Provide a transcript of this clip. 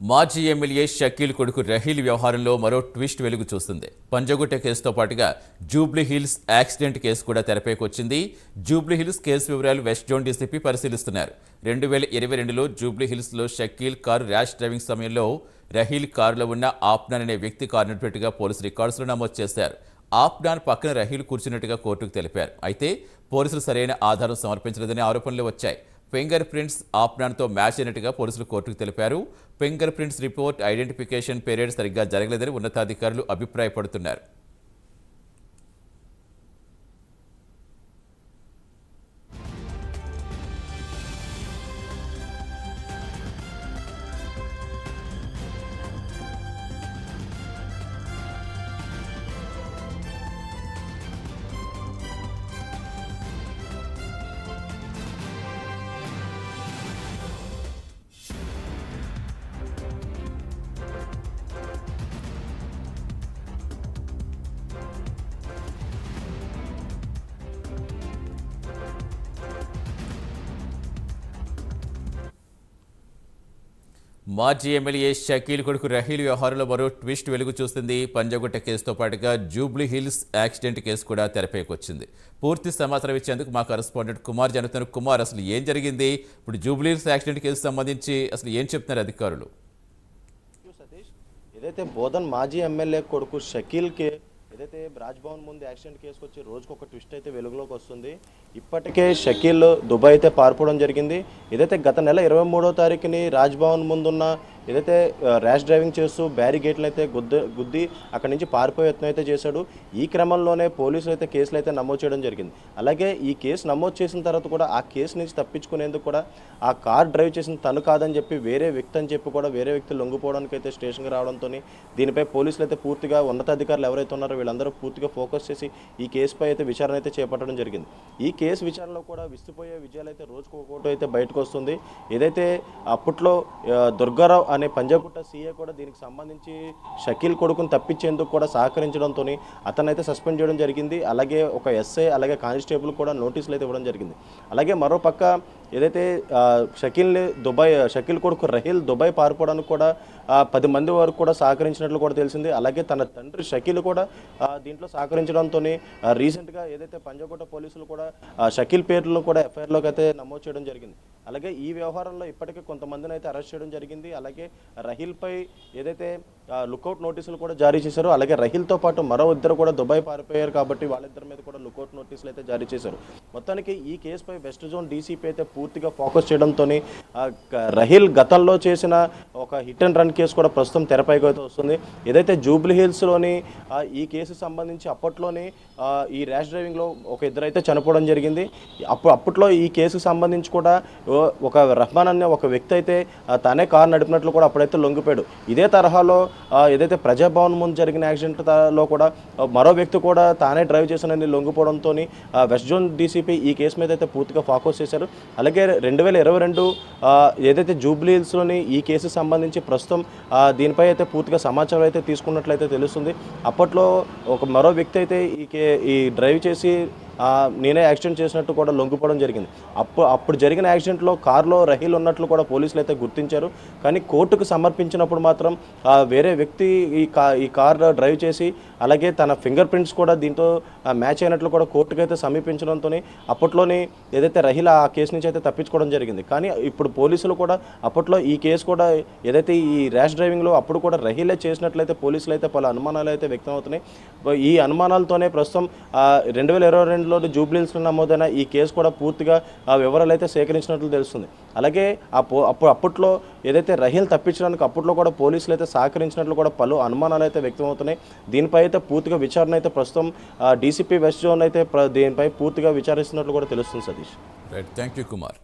మాజీ ఎమ్మెల్యే షకీల్ కొడుకు రహీల్ వ్యవహారంలో మరో ట్విస్ట్ వెలుగు చూస్తుంది. పంజగుట్ట కేసుతో పాటుగా జూబ్లీ హిల్స్ యాక్సిడెంట్ కేసు కూడా తెరపైకి వచ్చింది జూబ్లీ హిల్స్ కేసు వివరాలు వెస్ట్ జోన్ డీసీపీ పరిశీలిస్తున్నారు. రెండు వేల ఇరవై రెండులో జూబ్లీ హిల్స్లో షకీల్ కారు ర్యాష్ డ్రైవింగ్ సమయంలో రహీల్ కారులో ఉన్న ఆప్నాన్ అనే వ్యక్తి కారు నడిపెట్టుగా పోలీసు రికార్డ్స్లో నమోదు చేశారు. ఆప్నాన్ పక్కన రహీల్ కూర్చున్నట్టుగా కోర్టుకు తెలిపారు. అయితే పోలీసులు సరైన ఆధారం సమర్పించలేదనే ఆరోపణలు వచ్చాయి. ఫింగర్ ప్రింట్స్ ఆప్నాన్తో మ్యాచ్ అయినట్టుగా పోలీసులు కోర్టుకు తెలిపారు. Finger prints report identification period సరిగ్గా జరగలేదని ఉన్నతాధికారులు అభిప్రాయపడుతున్నారు. మాజీ ఎమ్మెల్యే షకీల్ కొడుకు రహీల్ వ్యవహారంలో మరో ట్విస్ట్ వెలుగు చూస్తుంది. పంజగుట్ట కేసుతో పాటుగా జూబ్లీ హిల్స్ యాక్సిడెంట్ కేసు కూడా తెరపైకొచ్చింది. పూర్తి సమాచారం ఇచ్చేందుకు మా కరస్పాండెంట్ కుమార్ జనతను. కుమార్ అసలు ఏం జరిగింది? ఇప్పుడు జూబ్లీ హిల్స్ యాక్సిడెంట్ కేసు సంబంధించి అసలు ఏం చెప్తున్నారు అధికారులు? సతీష్ ఏదైతే బోధన్ మాజీ ఎమ్మెల్యే కొడుకు షకీల్కి ఏదైతే రాజ్భవన్ ముందు యాక్సిడెంట్ కేసుకు వచ్చి రోజుకు ఒక ట్విస్ట్ అయితే వెలుగులోకి వస్తుంది ఇప్పటికే షకీల్ దుబాయ్ అయితే పారిపోవడం జరిగింది. ఏదైతే గత నెల ఇరవై మూడో తారీఖుని రాజ్భవన్ ముందున్న ఏదైతే ర్యాష్ డ్రైవింగ్ చేస్తూ బ్యారిగేట్లు అయితే గుద్ద గుద్ది అక్కడి నుంచి పారిపోయే యత్నం అయితే చేశాడు. ఈ క్రమంలోనే పోలీసులు అయితే కేసులు అయితే నమోదు చేయడం జరిగింది. అలాగే ఈ కేసు నమోదు చేసిన తర్వాత కూడా ఆ కేసు నుంచి తప్పించుకునేందుకు కూడా ఆ కార్ డ్రైవ్ చేసిన తను కాదని చెప్పి వేరే వ్యక్తి అని చెప్పి కూడా వేరే వ్యక్తి లొంగిపోవడానికి అయితే స్టేషన్కి రావడంతో దీనిపై పోలీసులు అయితే పూర్తిగా ఉన్నతాధికారులు ఎవరైతే ఉన్నారో వీళ్ళందరూ పూర్తిగా ఫోకస్ చేసి ఈ కేసుపై అయితే విచారణ అయితే చేపట్టడం జరిగింది. ఈ కేసు విచారణలో కూడా విస్తుపోయే విజయాలు అయితే రోజుకు ఒకటి అయితే బయటకు వస్తుంది. ఏదైతే అప్పట్లో దుర్గారావు అనే పంజాగుట్ట సీఏ కూడా దీనికి సంబంధించి షకీల్ కొడుకుని తప్పించేందుకు కూడా సహకరించడంతో అతనైతే సస్పెండ్ చేయడం జరిగింది. అలాగే ఒక ఎస్ఐ అలాగే కానిస్టేబుల్ కూడా నోటీసులు అయితే ఇవ్వడం జరిగింది. అలాగే మరో పక్క ఏదైతే షకీల్ని దుబాయ్ షకీల్ కొడుకు రహీల్ దుబాయ్ పారిపోవడానికి కూడా పది మంది వరకు కూడా సహకరించినట్లు కూడా తెలిసింది. అలాగే తన తండ్రి షకీల్ కూడా దీంట్లో సహకరించడంతో రీసెంట్గా ఏదైతే పంజాగుట్ట పోలీసులు కూడా షకీల్ పేర్లు కూడా ఎఫ్ఐఆర్లోకి అయితే నమోదు చేయడం జరిగింది. అలాగే ఈ వ్యవహారంలో ఇప్పటికే కొంతమందిని అయితే అరెస్ట్ చేయడం జరిగింది. అలాగే రహీల్పై ఏదైతే లుకౌట్ నోటీసులు కూడా జారీ చేశారు అలాగే రహిల్తో పాటు మరో ఇద్దరు కూడా దుబాయ్ పారిపోయారు కాబట్టి వాళ్ళిద్దరి మీద కూడా లుకౌట్ నోటీసులు అయితే జారీ చేశారు. మొత్తానికి ఈ కేసుపై వెస్ట్ జోన్ డీసీపీ అయితే పూర్తిగా ఫోకస్ చేయడంతో రహిల్ గతంలో చేసిన ఒక హిట్ అండ్ రన్ కేసు కూడా ప్రస్తుతం తెరపైకి అయితే వస్తుంది. ఏదైతే జూబ్లీ హిల్స్లోని ఈ కేసు సంబంధించి అప్పట్లోనే ఈ ర్యాష్ డ్రైవింగ్లో ఒక ఇద్దరు అయితే చనిపోవడం జరిగింది. అప్పుడు అప్పట్లో ఈ కేసుకు సంబంధించి కూడా ఒక రహమాన్ అనే ఒక వ్యక్తి అయితే తనే తానే కారు నడిపినట్లు కూడా అప్పుడైతే లొంగిపోయాడు. ఇదే తరహాలో ఏదైతే ప్రజాభవన్ ముందు జరిగిన యాక్సిడెంట్లో కూడా మరో వ్యక్తి కూడా తానే డ్రైవ్ చేశానని లొంగిపోవడంతో వెస్ట్ జోన్ డీసీపీ ఈ కేసు మీద అయితే పూర్తిగా ఫోకస్ చేశారు. అలాగే రెండు వేల ఇరవై రెండు ఏదైతే జూబ్లీ హిల్స్లోని ఈ కేసు సంబంధించి ప్రస్తుతం ఆ, దీనిపై అయితే పూర్తిగా సమాచారం అయితే తీసుకున్నట్లయితే తెలుస్తుంది. అప్పట్లో ఒక మరో వ్యక్తి అయితే ఈ కే ఈ డ్రైవ్ చేసి నేనే యాక్సిడెంట్ చేసినట్టు కూడా లొంగిపోవడం జరిగింది. అప్పుడు అప్పుడు జరిగిన యాక్సిడెంట్లో కారులో రహీల్ ఉన్నట్లు కూడా పోలీసులు అయితే గుర్తించారు. కానీ కోర్టుకు సమర్పించినప్పుడు మాత్రం వేరే వ్యక్తి ఈ కా ఈ కార్ డ్రైవ్ చేసి అలాగే తన ఫింగర్ ప్రింట్స్ కూడా దీంతో మ్యాచ్ అయినట్లు కూడా కోర్టుకు అయితే సమీపించడంతో అప్పట్లోనే ఏదైతే రహీల్ ఆ కేసు నుంచి అయితే తప్పించుకోవడం జరిగింది. కానీ ఇప్పుడు పోలీసులు కూడా అప్పట్లో ఈ కేసు కూడా ఏదైతే ఈ ర్యాష్ డ్రైవింగ్లో అప్పుడు కూడా రహీలే చేసినట్లయితే పోలీసులు అయితే పలు అనుమానాలు అయితే వ్యక్తం అవుతున్నాయి ఈ అనుమానాలతోనే ప్రస్తుతం రెండు వేల ఇరవై రెండు రెండులో జూబ్లీస్లో నమోదైన ఈ కేసు కూడా పూర్తిగా ఆ వివరాలు అయితే సేకరించినట్లు తెలుస్తుంది. అలాగే ఆ పో అప్పుడు అప్పట్లో ఏదైతే రహీల్ తప్పించడానికి అప్పట్లో కూడా పోలీసులు అయితే సహకరించినట్లు కూడా పలు అనుమానాలు అయితే వ్యక్తమవుతున్నాయి. దీనిపై అయితే పూర్తిగా విచారణ అయితే ప్రస్తుతం డీసీపీ వెస్ట్ జోన్ అయితే దీనిపై పూర్తిగా విచారిస్తున్నట్లు కూడా తెలుస్తుంది Satish. Right thank you Kumar